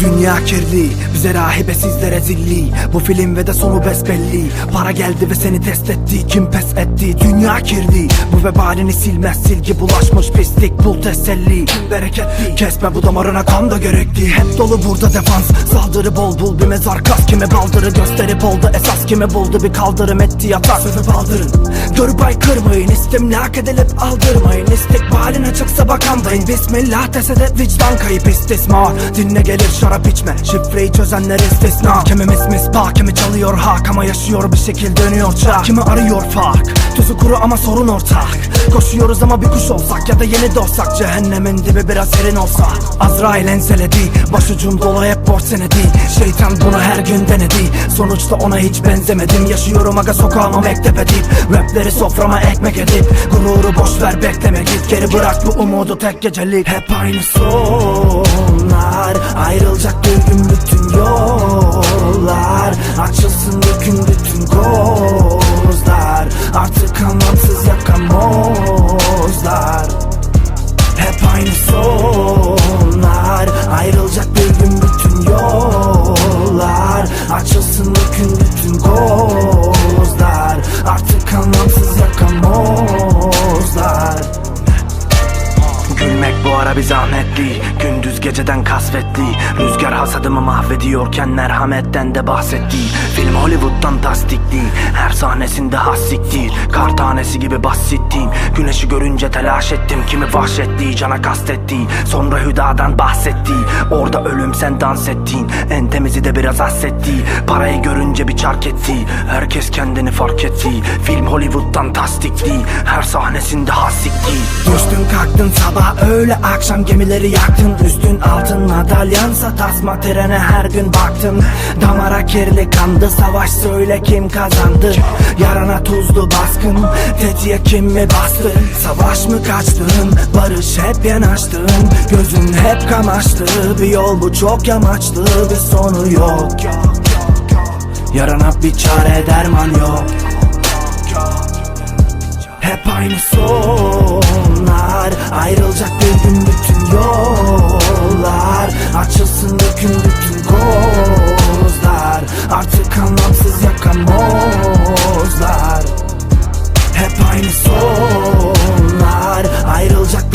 Dünya kirli bize rahibe sizlere zilli. Bu film ve de sonu besbelli. Para geldi ve seni test etti Kim pes etti dünya kirli. Bu vebalini silmez silgi bulaşmış pislik Bul teselli. Bereketli. Kesme bu damarına kan da gerekli. Hep dolu burada defans. Saldırı bol bul bir mezar kas Kime baldırı gösterip oldu. Esas Kimi buldu bir kaldırım etti yatak. Sebep aldırın Görüp aykırmayın istimlak edilip aldırmayın. İstikbalin açıksa bakandayın Bismillah dese de vicdan kayıp istismar Dinle gelir şarap içme Şifreyi çözenler istisna. Kimimiz misbah kimi çalıyor hak Ama yaşıyor bir şekil dönüyor çağ Kimi arıyor fark Tuzu kuru ama sorun ortak. Koşuyoruz ama bir kuş olsak Ya da yeni doğsak Cehennemin dibi biraz serin olsa. Azrail enseledi Başucum dolu hep borç senedi. Şeytan bunu her gün denedi Sonuçta ona hiç benzemedim. Yaşıyorum aga sokağıma mektep edip Rapleri soframa ekmek edip. Gururu boş ver bekleme git. Geri bırak bu umudu tek gecelik Hep aynı sonlar. Ayrılacak bir gün bütün yollar. Açılsın bir bütün hep ara bir zahmetli. Gündüz geceden kasvetli. Rüzgar hasadımı mahvediyorken merhametten de bahsetti. Film Hollywood'dan tasdikli. Her sahnesinde hassiktir Kar tanesi gibi bahsettiğim. Güneşi görünce telaş ettim. Kimi vahşetli cana kastetti. Sonra hüdadan bahsetti. Orada ölüm sen dans ettin. En temizi de biraz hassetti. Parayı görünce bir çark etti. Herkes kendini fark etti. Film Hollywood'dan tasdikli. Her sahnesinde hassikti Düştün kalktın sabah öğle akşam gemileri yaktın. Üstün altın madalyansa tasma trene her gün baktım Damara kirli kandı savaş söyle kim kazandı? Yarana tuzlu baskın tetiğe kim mi bastı? Savaş mı kaçtın barış hep yanaştın. Gözün hep kamaştı bir yol bu çok yamaçlı bir sonu yok. Yarana bir çare derman yok hep aynı sonlar. Ayrılacak bir gün bütün yollar. Açılsın dökün bütün kozlar Artık anlamsız yakan mozlar Hep aynı sonlar. Ayrılacak